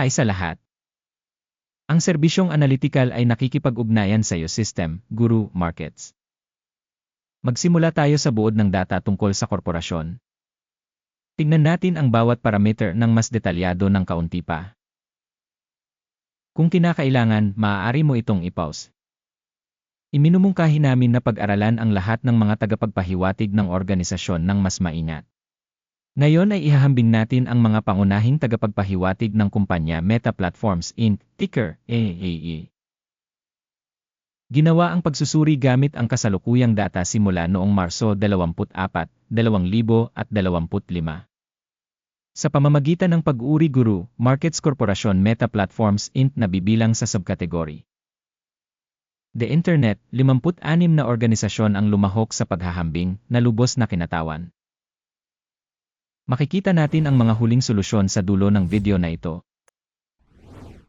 Hi sa lahat. Ang serbisyong analytical ay nakikipag-ugnayan sa iyo system, Guru Markets. Magsimula tayo sa buod ng data tungkol sa korporasyon. Tingnan natin ang bawat parameter ng mas detalyado ng kaunti pa. Kung kinakailangan, maaari mo itong i-pause. Iminumungkahi namin na pag-aralan ang lahat ng mga tagapagpahiwatig ng organisasyon ng mas maingat. Ngayon ay ihahambing natin ang mga pangunahing tagapagpahiwatig ng kumpanya Meta Platforms Inc., ticker AAE. Ginawa ang pagsusuri gamit ang kasalukuyang data simula noong Marso 24, 2025. Sa pamamagitan ng pag-uri guru, Markets Corporation Meta Platforms Inc. na bibilang sa subkategory. The Internet, 56 na organisasyon ang lumahok sa paghahambing na lubos na kinatawan. Makikita natin ang mga huling solusyon sa dulo ng video na ito.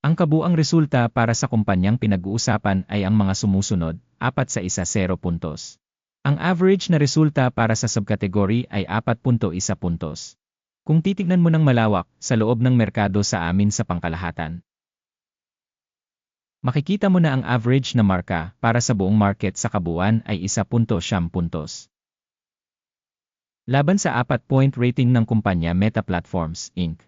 Ang kabuang resulta para sa kumpanyang pinag-uusapan ay ang mga sumusunod, 4 sa isa 0 puntos. Ang average na resulta para sa subkategory ay 4.1 puntos. Kung titignan mo ng malawak sa loob ng merkado sa amin sa pangkalahatan, makikita mo na ang average na marka para sa buong market sa kabuuan ay 1.7 puntos. Laban sa 4-point rating ng kumpanya Meta Platforms, Inc.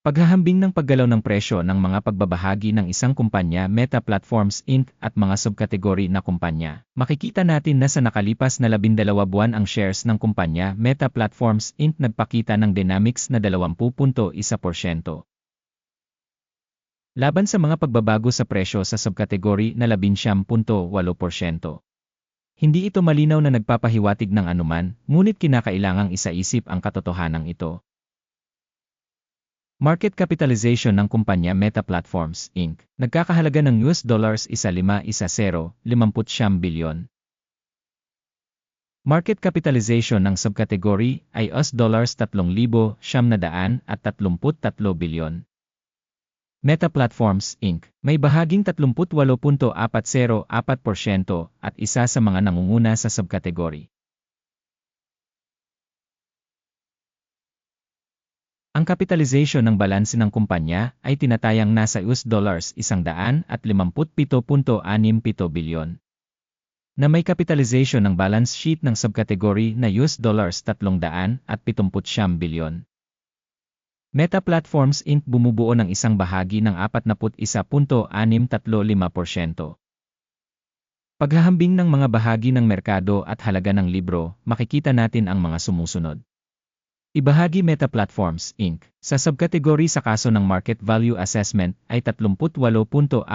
Paghahambing ng paggalaw ng presyo ng mga pagbabahagi ng isang kumpanya Meta Platforms Inc. at mga subkategory na kumpanya, makikita natin na sa nakalipas na 12 buwan ang shares ng kumpanya Meta Platforms Inc. nagpakita ng dynamics na 20.1%. Laban sa mga pagbabago sa presyo sa subkategory na 11.8%. Hindi ito malinaw na nagpapahiwatig ng anuman, ngunit kinakailangang isaisip ang katotohanan ito. Market capitalization ng kumpanya Meta Platforms, Inc. nagkakahalaga ng US dollars 1510, 50 bilyon. Market capitalization ng subkategory ay US dollars 3,733 bilyon. Meta Platforms, Inc. may bahaging 38.40% at isa sa mga nangunguna sa subkategory. Ang kapitalization ng balanse ng kumpanya ay tinatayang nasa US dollars 157.67 bilyon. Na may capitalization ng balance sheet ng subkategory na US dollars 379 bilyon. Meta Platforms Inc. bumubuo ng isang bahagi ng 41.635%. Paghahambing ng mga bahagi ng merkado at halaga ng libro, makikita natin ang mga sumusunod. Ibahagi Meta Platforms, Inc. sa subkategory sa kaso ng Market Value Assessment ay 38.404%.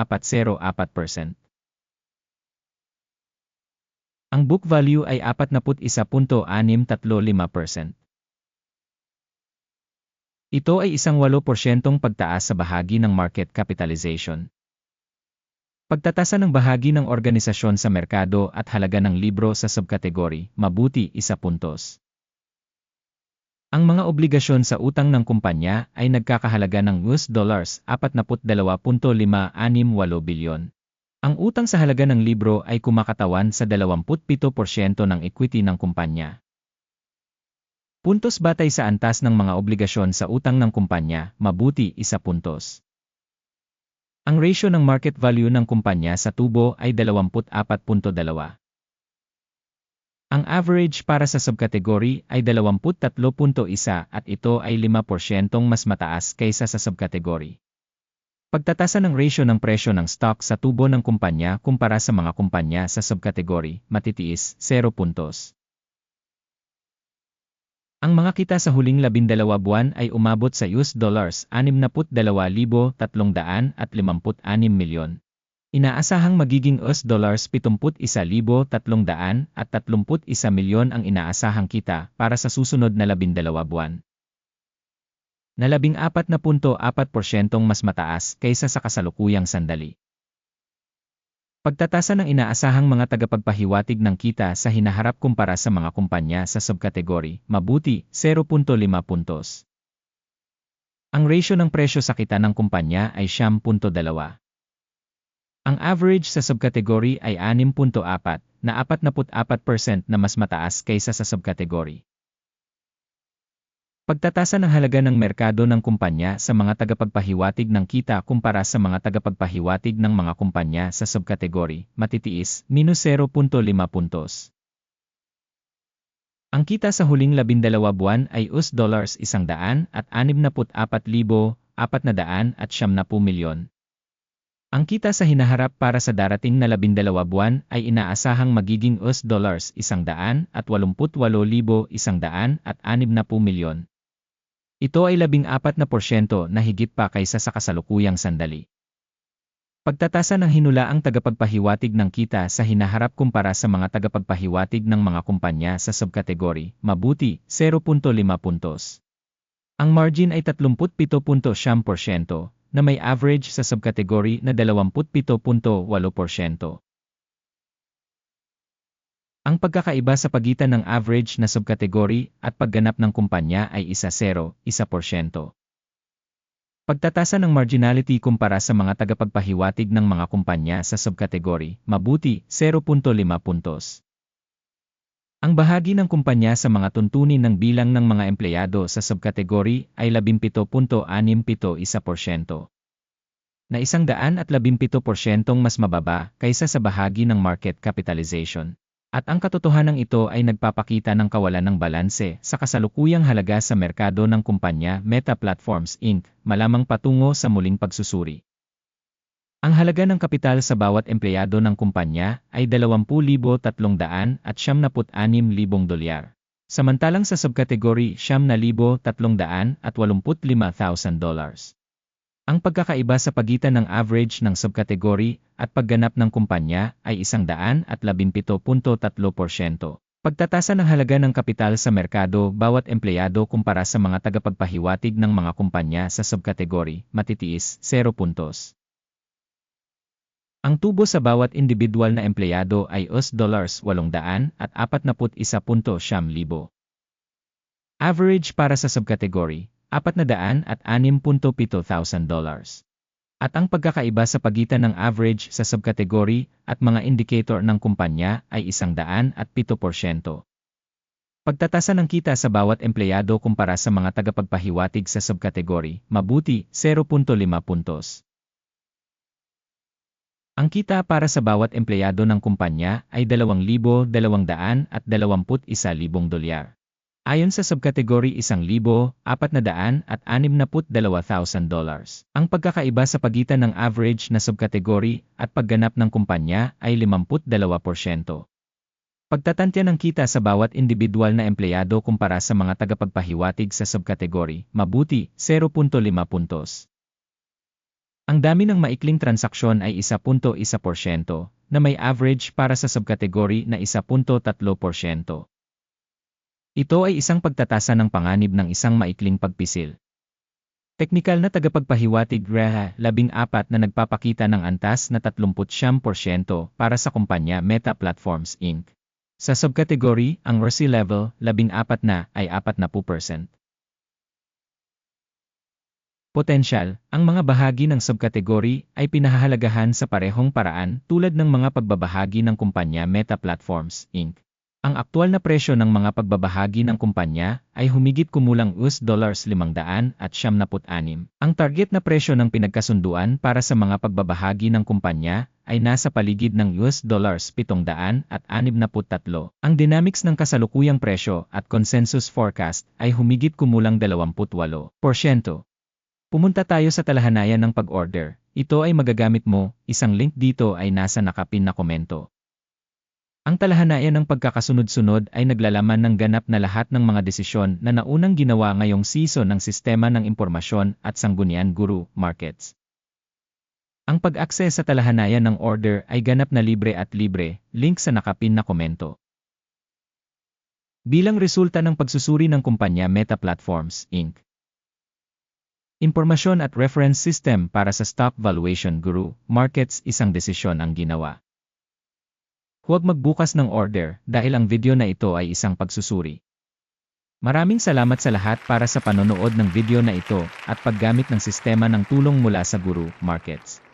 Ang book value ay 41.635%. Ito ay isang 8% pagtaas sa bahagi ng market capitalization. Pagtatasa ng bahagi ng organisasyon sa merkado at halaga ng libro sa subkategory, mabuti isa puntos. Ang mga obligasyon sa utang ng kumpanya ay nagkakahalaga ng US dollars 42.568 bilyon. Ang utang sa halaga ng libro ay kumakatawan sa 27% ng equity ng kumpanya. Puntos batay sa antas ng mga obligasyon sa utang ng kumpanya, mabuti isa puntos. Ang ratio ng market value ng kumpanya sa tubo ay 24.2. Ang average para sa subkategory ay 23.1 at ito ay 5% mas mataas kaysa sa subkategory. Pagtatasa ng ratio ng presyo ng stock sa tubo ng kumpanya kumpara sa mga kumpanya sa subkategory, matitiis, 0 puntos. Ang mga kita sa huling 12 buwan ay umabot sa US dollars 62,356 milyon. Inaasahang magiging US dollars 71,300 at 31 milyon ang inaasahang kita para sa susunod na 12 buwan. Na 14.4% mas mataas kaysa sa kasalukuyang sandali. Pagtatasa ng inaasahang mga tagapagpahiwatig ng kita sa hinaharap kumpara sa mga kumpanya sa subkategory, mabuti, 0.5 puntos. Ang ratio ng presyo sa kita ng kumpanya ay 10.2. Ang average sa subkategory ay 6.4 na 44% na mas mataas kaysa sa subkategory. Pagtatasa ng halaga ng merkado ng kumpanya sa mga tagapagpahiwatig ng kita kumpara sa mga tagapagpahiwatig ng mga kumpanya sa subkategory, matitiis, minus 0.5 puntos. Ang kita sa huling labindalawa buwan ay US dollars isang daan at 64,400 at siyam na po milyon. Ang kita sa hinaharap para sa darating na labindalawa buwan ay inaasahang magiging US dollars isang daan at 88,100 isang daan at anim na po milyon. Ito ay labing apat na porsyento na higit pa kaysa sa kasalukuyang sandali. Pagtatasa ng hinulaang tagapagpahiwatig ng kita sa hinaharap kumpara sa mga tagapagpahiwatig ng mga kumpanya sa subkategory, mabuti, 0.5 puntos. Ang margin ay 37.7% na may average sa subkategory na 27.8%. Ang pagkakaiba sa pagitan ng average na subkategory at pagganap ng kumpanya ay isa 0, 1%. Pagtatasa ng marginality kumpara sa mga tagapagpahiwatig ng mga kumpanya sa subkategory, mabuti, 0.5 puntos. Ang bahagi ng kumpanya sa mga tuntunin ng bilang ng mga empleyado sa subkategory ay 17.671%. Na isang daan at 17% mas mababa kaysa sa bahagi ng market capitalization. At ang katotohanan ito ay nagpapakita ng kawalan ng balanse sa kasalukuyang halaga sa merkado ng kumpanya Meta Platforms Inc., malamang patungo sa muling pagsusuri. Ang halaga ng kapital sa bawat empleyado ng kumpanya ay 20,300 at 76,000 dolyar. Samantalang sa subkategory 9,300 at 85,000 dollars. Ang pagkakaiba sa pagitan ng average ng subkategory at pagganap ng kumpanya ay 117.3%. Pagtatasa ng halaga ng kapital sa merkado bawat empleyado kumpara sa mga tagapagpahiwatig ng mga kumpanya sa subkategory, matitiis, 0 puntos. Ang tubo sa bawat individual na empleyado ay US dollars 800 at 41.7 libo. Average para sa subkategory, 400 at 6.7 dollars. At ang pagkakaiba sa pagitan ng average sa subkategory at mga indicator ng kumpanya ay 100 at 7%. Pagtatasa ng kita sa bawat empleyado kumpara sa mga tagapagpahiwatig sa subkategory, mabuti, 0.5 puntos. Ang kita para sa bawat empleyado ng kumpanya ay 2,200 at 21,000 dolyar. Ayon sa subkategory 1,400 at 62,000 dollars. Ang pagkakaiba sa pagitan ng average na subkategory at pagganap ng kumpanya ay 52%. Pagtatantya ng kita sa bawat individual na empleyado kumpara sa mga tagapagpahiwatig sa subkategory, mabuti, 0.5 puntos. Ang dami ng maikling transaksyon ay 1.1% na may average para sa subkategory na 1.3%. Ito ay isang pagtatasa ng panganib ng isang maikling pagpisil. Teknikal na tagapagpahiwatig REHA 14 na nagpapakita ng antas na 30% para sa kumpanya Meta Platforms Inc. Sa subkategory, ang RSI level 14 na ay 40%. Potential, ang mga bahagi ng subkategory ay pinahahalagahan sa parehong paraan tulad ng mga pagbabahagi ng kumpanya Meta Platforms Inc. Ang aktual na presyo ng mga pagbabahagi ng kumpanya ay humigit kumulang US dollars 500 at 76. Ang target na presyo ng pinagkasunduan para sa mga pagbabahagi ng kumpanya ay nasa paligid ng US dollars 700 at 63. Ang dynamics ng kasalukuyang presyo at consensus forecast ay humigit kumulang 28%. Pumunta tayo sa talahanayan ng pag-order. Ito ay magagamit mo, isang link dito ay nasa nakapin na komento. Ang talahanayan ng pagkakasunod-sunod ay naglalaman ng ganap na lahat ng mga desisyon na naunang ginawa ngayong season ng Sistema ng Impormasyon at Sanggunian Guru Markets. Ang pag-access sa talahanayan ng order ay ganap na libre at libre, link sa nakapin na komento. Bilang resulta ng pagsusuri ng kumpanya Meta Platforms, Inc. Impormasyon at reference system para sa Stock Valuation Guru Markets isang desisyon ang ginawa. Huwag magbukas ng order dahil ang video na ito ay isang pagsusuri. Maraming salamat sa lahat para sa panonood ng video na ito at paggamit ng sistema ng tulong mula sa Guru Markets.